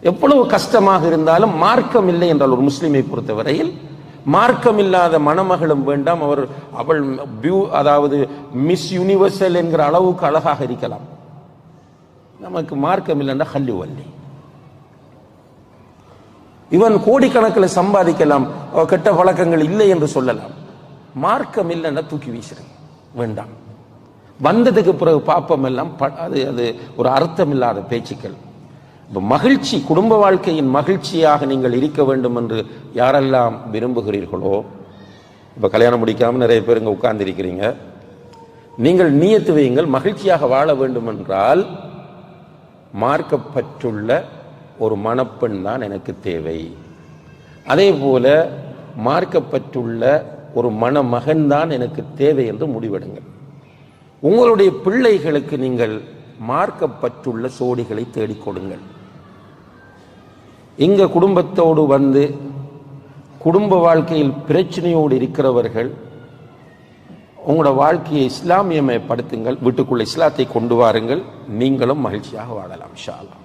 எவ்வளவு கஷ்டமாக இருந்தாலும் மார்க்கம் இல்லை என்றால் ஒரு முஸ்லீமை பொறுத்தவரையில் மார்க்கம் இல்லாத மணமகளும் வேண்டாம். அவர் அவள் பியூ அதாவது மிஸ் யூனிவர்சல் என்கிற அளவுக்கு அழகாக இருக்கலாம். நமக்கு மார்க்கம் இல்லைன்னா ஹல்லி வல்லி இவன் கோடிக்கணக்கில் சம்பாதிக்கலாம். கெட்ட பழக்கங்கள் இல்லை என்று சொல்லலாம். மார்க்கம் இல்லைன்னா தூக்கி வீசுறேன் வேண்டாம். வந்ததுக்கு பிறகு பாப்பம் எல்லாம் ப- அது அது ஒரு அர்த்தம் இல்லாத பேச்சுக்கள். இப்போ மகிழ்ச்சி குடும்ப வாழ்க்கையின் மகிழ்ச்சியாக நீங்கள் இருக்க வேண்டும் என்று யாரெல்லாம் விரும்புகிறீர்களோ இப்போ கல்யாணம் முடிக்காமல் நிறைய பேர் இங்கே உட்கார்ந்துருக்கிறீங்க. நீங்கள் நீயத்து வையுங்கள் மகிழ்ச்சியாக வாழ வேண்டும் என்றால் மார்க்கப்பற்றுள்ள ஒரு மணப்பெண் தான் எனக்கு தேவை. அதே போல மார்க்கப்பற்றுள்ள ஒரு மணமகன் தான் எனக்கு தேவை என்று முடிவெடுங்கள். உங்களுடைய பிள்ளைகளுக்கு நீங்கள் மார்க்கப்பற்றுள்ள சோடிகளை தேடிக் கொடுங்கள். இங்கே குடும்பத்தோடு வந்து குடும்ப வாழ்க்கையில் பிரச்சனையோடு இருக்கிறவர்கள் உங்களோட வாழ்க்கையை இஸ்லாமியமயப்படுத்துங்கள் வீட்டுக்குள்ள இஸ்லாத்தை கொண்டு வாருங்கள் நீங்களும் மகிழ்ச்சியாக வாழலாம் ஷாலாம்